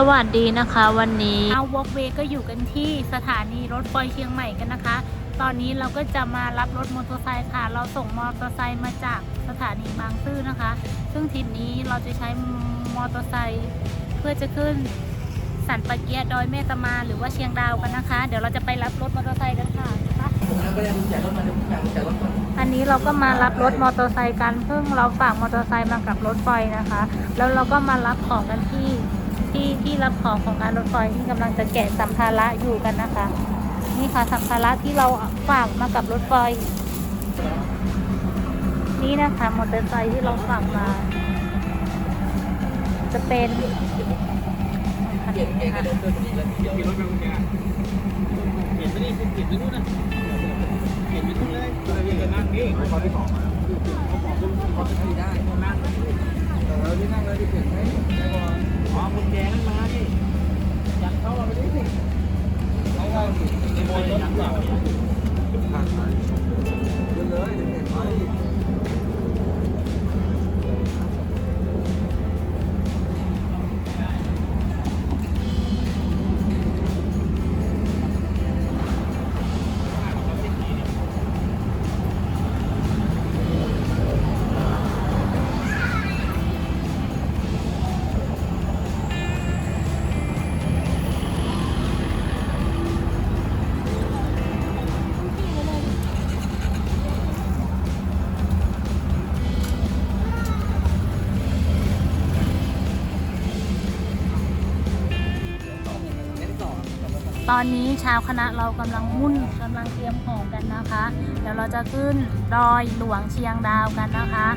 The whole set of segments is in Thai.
สวัสดีนะคะวันนี้เอาวอล์กเวก็อยู่กันที่สถานีรถไฟเชียงใหม่กันนะคะ ตอนนี้เราก็จะมารับรถมอเตอร์ไซค์ค่ะ เราส่งมอเตอร์ไซค์มาจากสถานีบางซื่อนะคะ ซึ่งทริปนี้เราจะใช้มอเตอร์ไซค์เพื่อจะขึ้นสันปะเกียดอยแม่ตะมาหรือว่าเชียงดาวกันนะคะ เดี๋ยวเราจะไปรับรถมอเตอร์ไซค์กันค่ะอันนี้เราก็มารับรถมอเตอร์ไซค์กันซึ่งเราฝากมอเตอร์ไซค์มากับรถไฟนะคะ แล้วเราก็มารับของกันที่ ที่ที่รับของของการรถไฟที่กำลังจะแกะสัมภาระอยู่กันนะคะ นี่ค่ะสัมภาระที่เราฝากมากับรถไฟนี่นะคะมอเตอร์ไซค์ที่เราฝากมา จะเป็นคันเปลี่ยนนี้เองก็ค่ะเดินเดินไปนี่แล้เดี๋ยวมีรถไปคุณแกเปลี่ยนไปนี่เปลี่ยนไปนู่นนะเปลี่ยนไปนู่นเลยเลยยังจะนั่งนี่เขาที่สองเขาบอกคุณเขาจะขี่ได้นั่งเออที่นั่งเลยที่เปลี่ยนให้ได้ก่อน อ๋อคุณแจนั่นมาดิยัดเข้ามาไปดิสิเขาว่าในโมยรถเปล่าผ่านไปเดินเลยเดินไป ตอนนี้ชาวคณะเรากำลังมุ่นกำลังเตรียมของกันนะคะ เดี๋ยวเราจะขึ้นดอยหลวงเชียงดาวกันนะคะ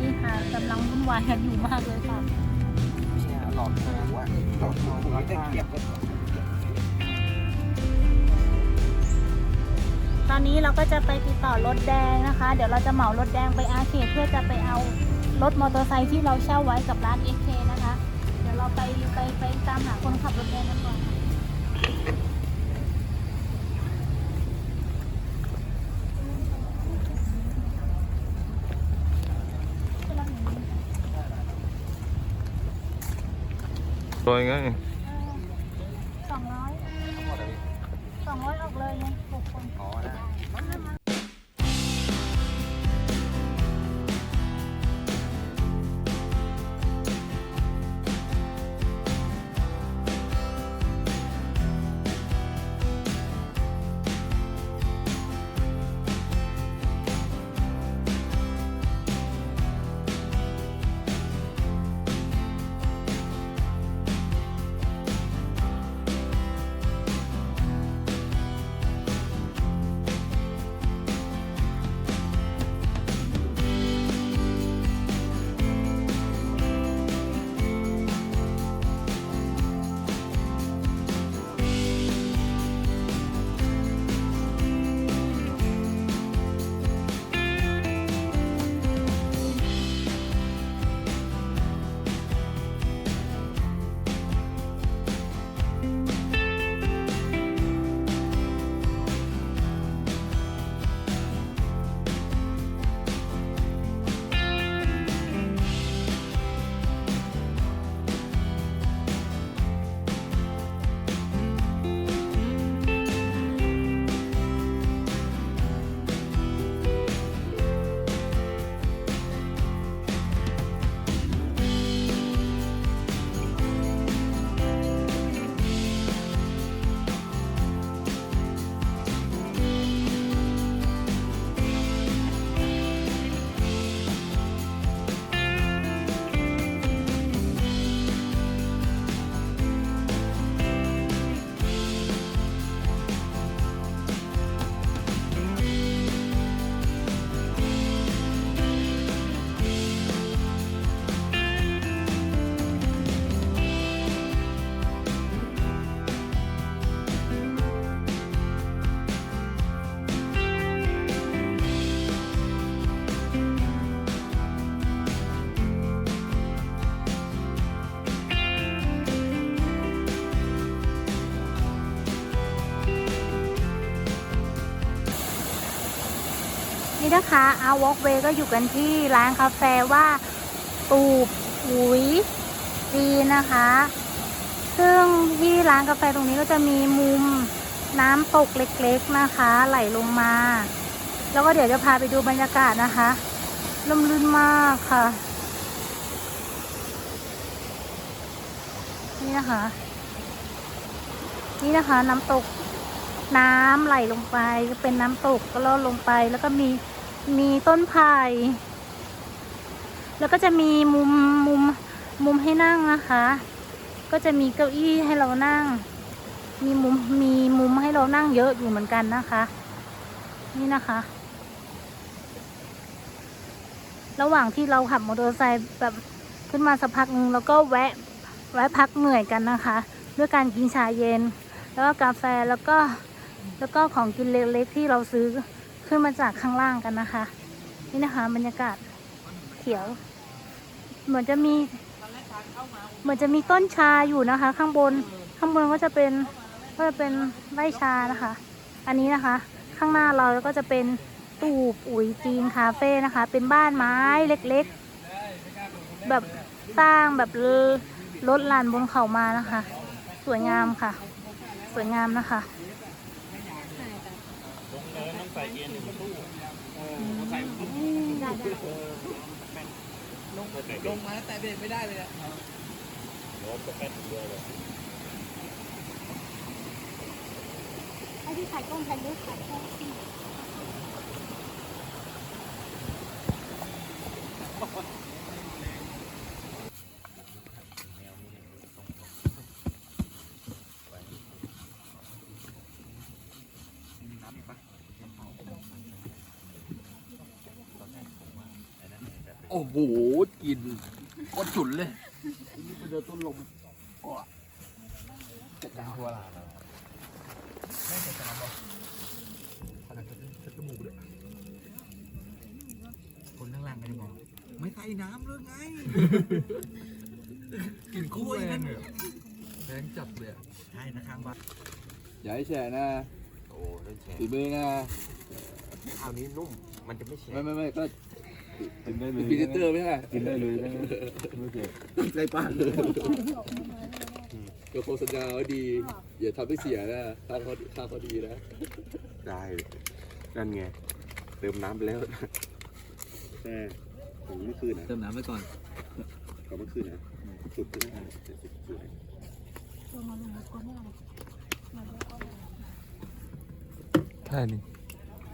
นี่ค่ะกำลังวุ่นวายกันอยู่มากเลยค่ะหลอดหัวหลอดหัวได้เกียบตอนนี้เราก็จะไปติดต่อรถแดงนะคะ เดี๋ยวเราจะเหมารถแดงไปอาเขตเพื่อจะไปเอารถมอเตอร์ไซค์ที่เราเช่าไว้กับร้านเอเคนะคะ เดี๋ยวเราไปไปไปตามหาคนขับรถแดงกันก่อนค่ะ ตัวไงสองร้อยสองร้อยออกเลยไงหกคนนี่ นะคะอาวอล์กเวก็อยู่กันที่ร้านกาแฟว่า ตูบหุยจีนะคะ ซึ่งที่ร้านกาแฟตรงนี้ก็จะมีมุมน้ำตกเล็กๆนะคะ ไหลลงมา แล้วก็เดี๋ยวจะพาไปดูบรรยากาศนะคะลมลื่นมากค่ะ นี่นะคะ นี่นะคะน้ำตกน้ำไหลลงไปเป็นน้ำตกก็ล่อลงไปแล้วก็มี มีต้นไผ่แล้วก็จะมีมุมมุมมุมให้นั่งนะคะ ก็จะมีเก้าอี้ให้เรานั่ง มีมุมมีมุมให้เรานั่งเยอะอยู่เหมือนกันนะคะ นี่นะคะ ระหว่างที่เราขับมอเตอร์ไซค์แบบขึ้นมาสักพักนึงแล้วก็แวะแวะพักเหนื่อยกันนะคะ ด้วยการกินชาเย็น แล้วก็กาแฟแล้วก็แล้วก็ของกินเล็กๆที่เราซื้อ ขึ้นมาจากข้างล่างกันนะคะ นี่นะคะบรรยากาศเขียว เหมือนจะมี เหมือนจะมีต้นชาอยู่นะคะ ข้างบนข้างบนก็จะเป็นก็จะเป็นไร่ชานะคะ อันนี้นะคะ ข้างหน้าเราก็จะเป็นตูบอุ๋ยจีนคาเฟ่นะคะ เป็นบ้านไม้เล็กๆ แบบสร้างแบบรถลานบนเขามานะคะ สวยงามค่ะ สวยงามนะคะ ใส่เกียร์หนึ่งตู้เออใส่ลงมาแต่เบรกไม่ได้เลยอะไอ้ที่ถ่ายกล้องถ่ายรูปถ่ายกล้อง โอ้โหกินโคตรฉุนเลยไปเดินต้นลมอ้อจัดการทั่วร้านแล้วไม่ใส่จานหรอขนาดจะจมูกเลยคนข้างล่างก็จะมองไม่ใส่น้ำเลยไง กินคู่แรงเลยแรงจับเลยใช่นะข้างบ้านอย่าให้แฉะนะโอ้เล่นแชร์ฝีมือนะ คราวนี้นุ่ม มันจะไม่แชไม่ร์ ไม่ไม่ก็ กินได้เลยพรีเซนเตอร์ไม่ใช่กินได้เลยนะไม่เจ็บใส่ปากก็โฆษณาไว้ดี อย่าทำให้เสียนะค่าเขาค่าเขาดีนะ ได้ นั่นไง เติมน้ำไปแล้วใช่ของเมื่อคืนนะเติมน้ำไปก่อนของเมื่อคืนนะสุดใช่ไหมสุดสุดใช่นี่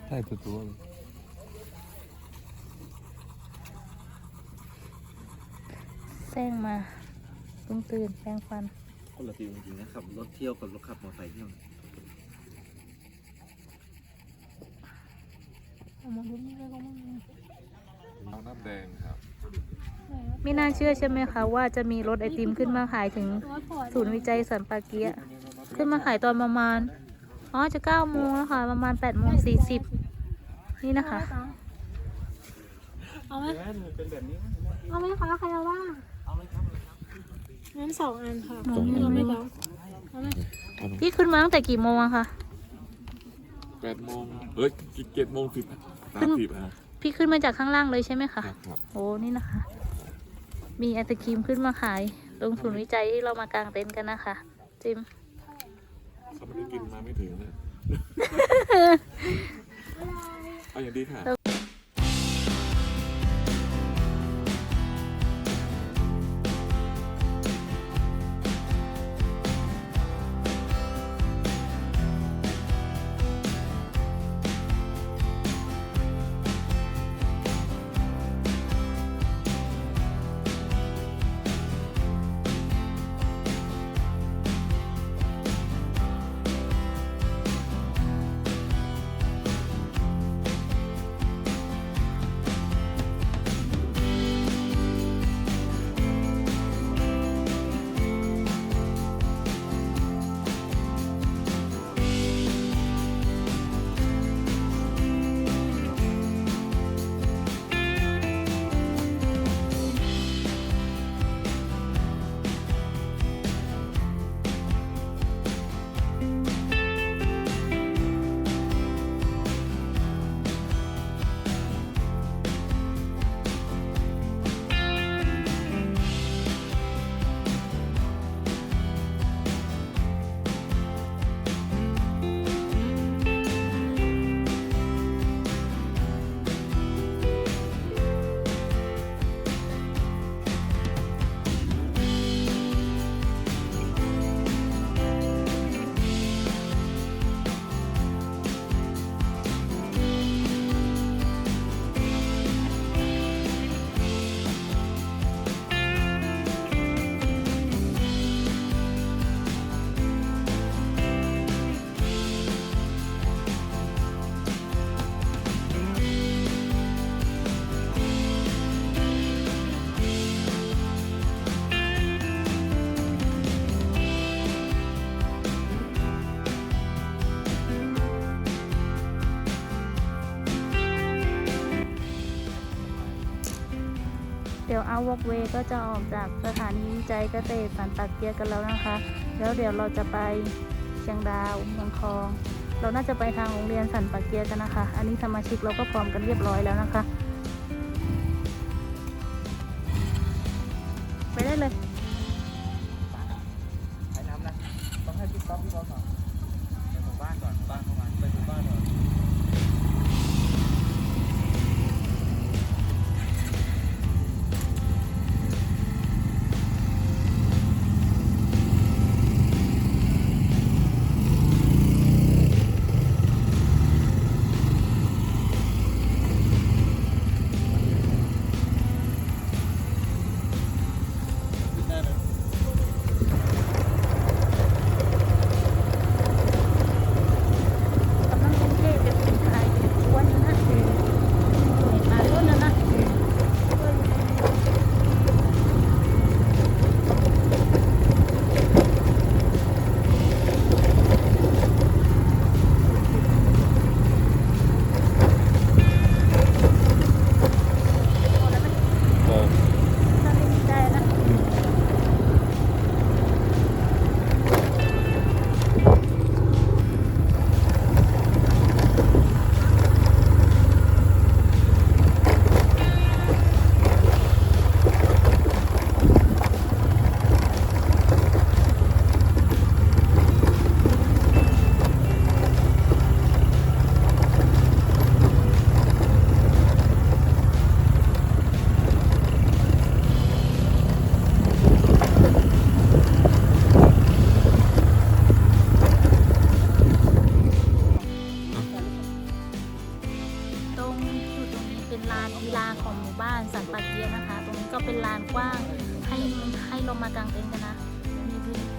ใช่ตัวตัว แซงมาเพิ่งตื่นแปรงฟัน คนละฟิลจริงๆนะขับรถเที่ยวกับรถขับมอเตอร์ไซค์เที่ยวน้ำแดงครับ ไม่น่าเชื่อใช่ไหมคะว่าจะมีรถไอติมขึ้นมาขายถึงศูนย์วิจัยสันปาเกียะขึ้นมาขายตอนประมาณ อ๋อ จะเก้าโมงแล้วค่ะ ประมาณแปดโมงสี่สิบนี่นะคะ เอาไหมเป็นแบบนี้ เอาไหมคะใครเอาบ้าง เอาเลยครับ งั้นสองอันค่ะสองอัน เราไม่ต้องเอาไหมพี่ขึ้นมาตั้งแต่กี่โมงอะคะ แปดโมงเอ้ยเจ็ดโมงสิบสามสิบอะพี่ขึ้นมาจากข้างล่างเลยใช่ไหมคะ ครับครับโอ้ นี่นะคะ มีไอศครีมขึ้นมาขาย ตรงศูนย์วิจัยที่เรามากางเต็นท์กันนะคะ จิม เขาไม่ได้กินมาไม่ถึงนะ เอาอย่างดีค่ะ เดี๋ยวอาวอกเวก็จะออกจากสถานีวิจัยเกษตรสันปะเกียกันแล้วนะคะ แล้วเดี๋ยวเราจะไปเชียงดาวเมืองคลอง เราน่าจะไปทางโรงเรียนสันปะเกียกันนะคะ อันนี้สมาชิกเราก็พร้อมกันเรียบร้อยแล้วนะคะ ไปได้เลย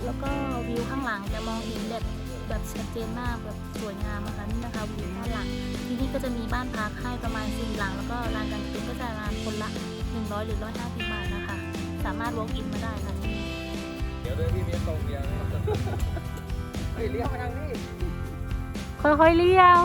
แล้วก็วิวข้างหลังจะมองเห็นแบบแบบชัดเจนมากแบบสวยงามนะคะนี่นะคะวิวข้างหลัง ที่นี่ก็จะมีบ้านพักให้ประมาณสี่หลัง แล้วก็ลานกางเต็นก็จะลานคนละ 100 หรือ 150 บาทนะคะ สามารถ walk in มาได้ค่ะนี่เดี๋ยวเดินพี่เมียตรงเดียวเฮ้ยเลี้ยวไปทางนี้ค่อยๆเลี้ยว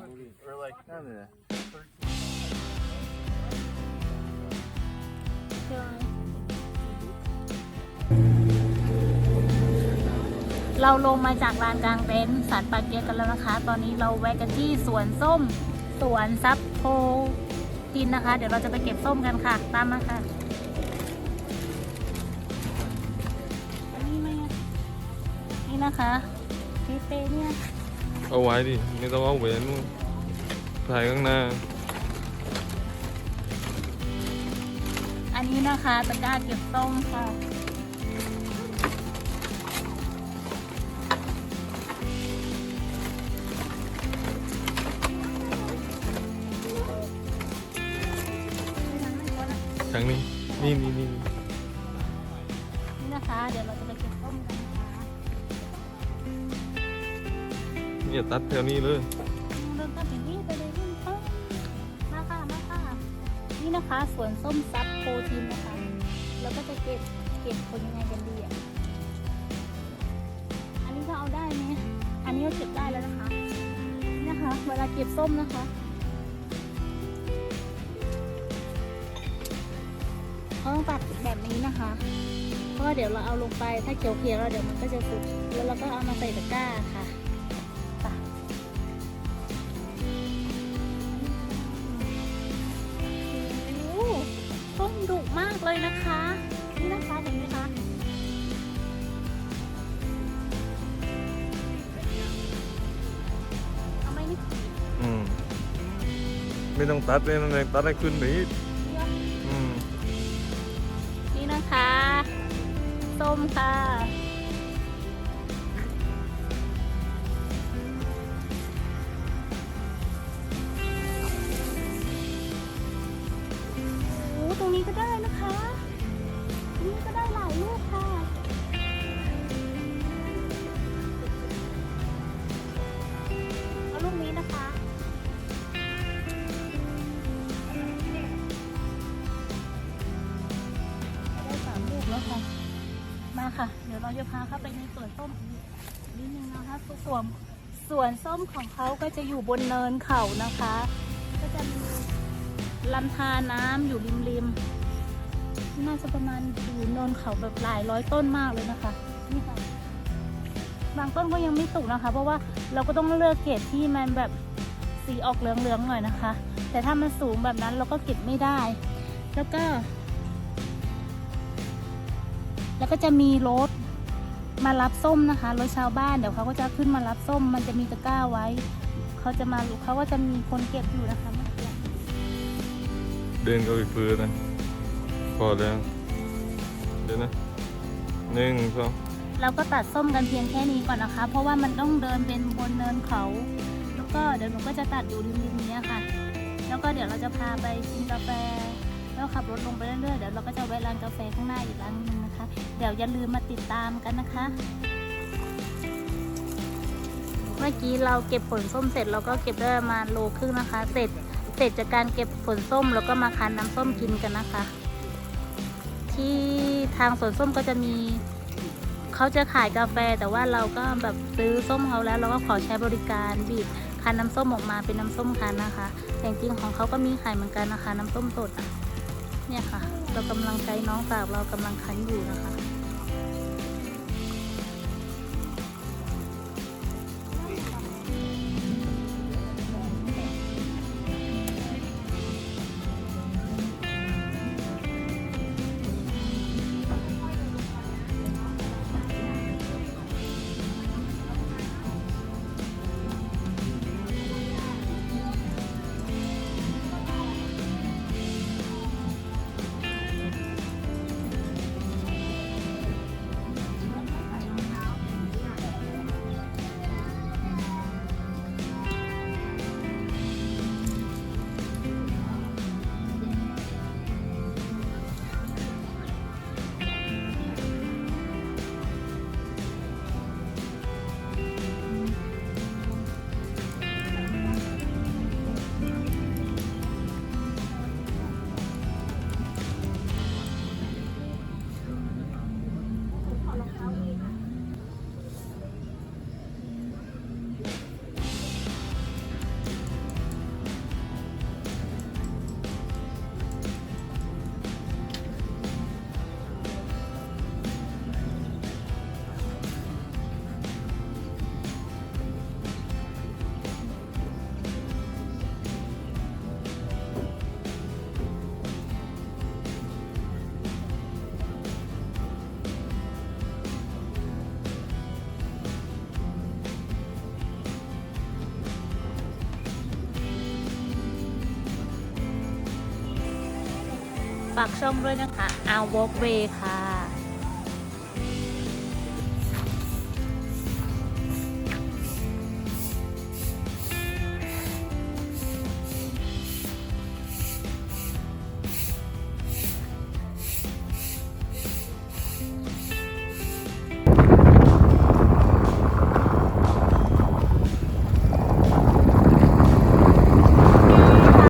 นั่นเลย เราลงมาจากลานกลางเต็นท์สันปาเกียกันแล้วนะคะ ตอนนี้เราแวะกันที่สวนส้ม สวนซับโพกินนะคะ เดี๋ยวเราจะไปเก็บส้มกันค่ะ ตามมาค่ะอันนี้ไหมอะนี่นะคะเปเป้เนี่ย เอาไว้ดิ ไม่ต้องเอาแหวนนู่นถ่ายข้างหน้า อันนี้นะคะตะกร้าเก็บส้มค่ะ ตัดแถวนี้เลยเริ่มต้นอย่างนี้ไปเลยนี่ค่ะมาค่ะมาค่ะนี่นะคะสวนส้มซับโปรตีนนะคะ แล้วก็จะเก็บเก็บคนยังไงกันดีอะอันนี้ก็เอาได้ไหมอันนี้ก็เก็บได้แล้วนะคะนะคะเวลาเก็บส้มนะคะเขาต้องตัดแบบนี้นะคะเพราะว่าเดี๋ยวเราเอาลงไปถ้าเขียวเขียวๆแล้วเดี๋ยวมันก็จะสุกแล้วเราก็เอามาใส่ตะกร้าค่ะ นะคะ นี่นะคะเห็นไหมคะเอาไหมนี่อืม ไม่ต้องตัดเลยนั่นเองตัดให้ขึ้นไปอีกเยี่ยมอืม นี่นะคะ ส้มค่ะ ค่ะ เดี๋ยวเราจะพาเข้าไปในสวนส้มอีกนิดนึงนะคะสวนสวนส้มของเขาก็จะอยู่บนเนินเขานะคะ ก็จะมีลำธารน้ำอยู่ริมริมๆน่าจะประมาณอยู่เนินเขาแบบหลายร้อยต้นมากเลยนะคะนี่ค่ะบางต้นก็ยังไม่สุกนะคะ เพราะว่าเราก็ต้องเลือกเกรดที่มันแบบสีออกเหลืองๆหน่อยนะคะ แต่ถ้ามันสูงแบบนั้นเราก็เก็บไม่ได้ แล้วก็ แล้วก็จะมีรถมารับส้มนะคะรถชาวบ้านเดี๋ยวเขาก็จะขึ้นมารับส้ม มันจะมีตะกร้าไว้ เขาจะมาเขาก็จะมีคนเก็บอยู่นะคะเมื่อกี้เดินก็ไปพื้นนะพอแล้วเดี๋ยวนะหนึ่งสองเราก็ตัดส้มกันเพียงแค่นี้ก่อนนะคะ เพราะว่ามันต้องเดินเป็นบนเนินเขา แล้วก็เดี๋ยวหนูก็จะตัดอยู่ริมๆนี้ค่ะ แล้วก็เดี๋ยวเราจะพาไปกินกาแฟ แล้วขับรถลงไปเรื่อยๆเดี๋ยวเราก็จะแวะร้านกาแฟข้างหน้าอีกร้านหนึงนะคะ เดี๋ยวอย่าลืมมาติดตามกันนะคะ เมื่อกี้เราเก็บผลส้มเสร็จเราก็เก็บได้ประมาณโลครึ่งนะคะ เสร็จเสร็จจากการเก็บผลส้มแล้วก็มาคั้นน้ำส้มกินกันนะคะ ที่ทางสวนส้มก็จะมีเขาจะขายกาแฟแต่ว่าเราก็แบบซื้อส้มเขาแล้ว เราก็ขอใช้บริการบีบคั้นน้ำส้มออกมาเป็นน้ำส้มคั้นนะคะ แต่จริงของเขาก็มีขายเหมือนกันนะคะ น้ำส้มสดอะ เนี่ยค่ะ เรากำลังใจน้องสาวเรากำลังคั้นอยู่นะคะ ฝากช่องด้วยนะคะเอาวอล์กเวค่ะ